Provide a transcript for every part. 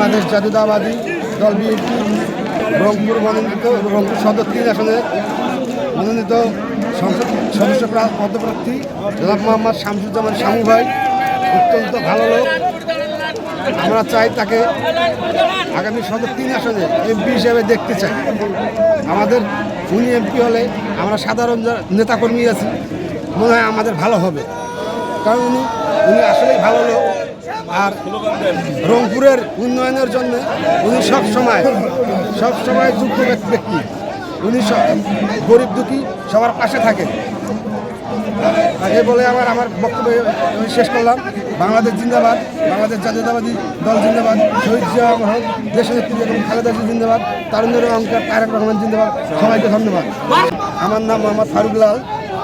বাংলাদেশ জাতীয়তাবাদী দল বিএনপি রংপুর মনোনীত রংপুর সদর তিন আসনে মনোনীত সংসদ সদস্য প্রা- পদপ্রার্থী জনাব মোহাম্মদ শামসুজ্জামান শামু ভাই, অত্যন্ত ভালো লোক। আমরা চাই তাকে আগামী সদর তিন আসনে এমপি হিসেবে দেখতে চাই। আমাদের উনি এমপি হলে আমরা সাধারণ নেতাকর্মী আছি। মনে হয় আমাদের ভালো হবে। কারণ উনি উনি আসলেই ভালো লোক। আর রংপুরের উন্নয়নের জন্য উনি সব সময় সব সময় ব্যক- ব্যক্তি। উনি সব গরিব দুঃখী সবার পাশে আর এই বলে আমার আমার বক্তব্য শেষ করলাম। বাংলাদেশ জিন্দাবাদ, বাংলাদেশ জাতীয়তাবাদী দল জিন্দাবাদ, শহীদ জিয়া মহল দেশের নেত্রী বেগম খালেদা জিন্দাবাদ, তারুণ্যের অঙ্কার তারেক রহমান জিন্দাবাদ, সবাইকে ধন্যবাদ। আমার নাম মোহাম্মদ ফারুক লাল।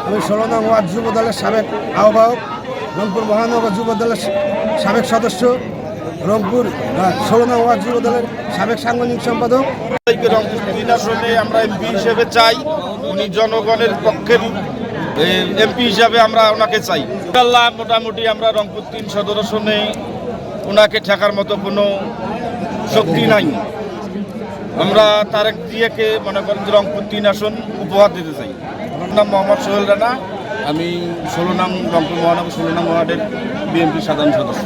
আমি ষোলো নং ওয়ার্ড যুব দলের সাবেক আহ্বায়ক। রংপুর মহানগর যুব দলের সাবেক সদস্য, রংপুর ষোলো ওয়ার্ড যুব দলের সাবেক সাংগঠনিক সম্পাদক। রংপুর তিন আসনে আমরা এমপি হিসেবে চাই। উনি জনগণের পক্ষের এমপি হিসাবে আমরা ওনাকে চাই। ইনশাল্লাহ মোটামুটি আমরা রংপুর তিন সদর আসনে ওনাকে ঠেকার মতো কোনো শক্তি নাই। আমরা তারেক জিয়াকে মনে করেন রংপুর তিন আসন উপহার দিতে চাই। আমার নাম মোহাম্মদ সোহেল রানা। আমি ষোলো নাম রংপুর মহানগর ষোলো নাম ওয়ার্ডের বিএনপি সাধারণ সদস্য।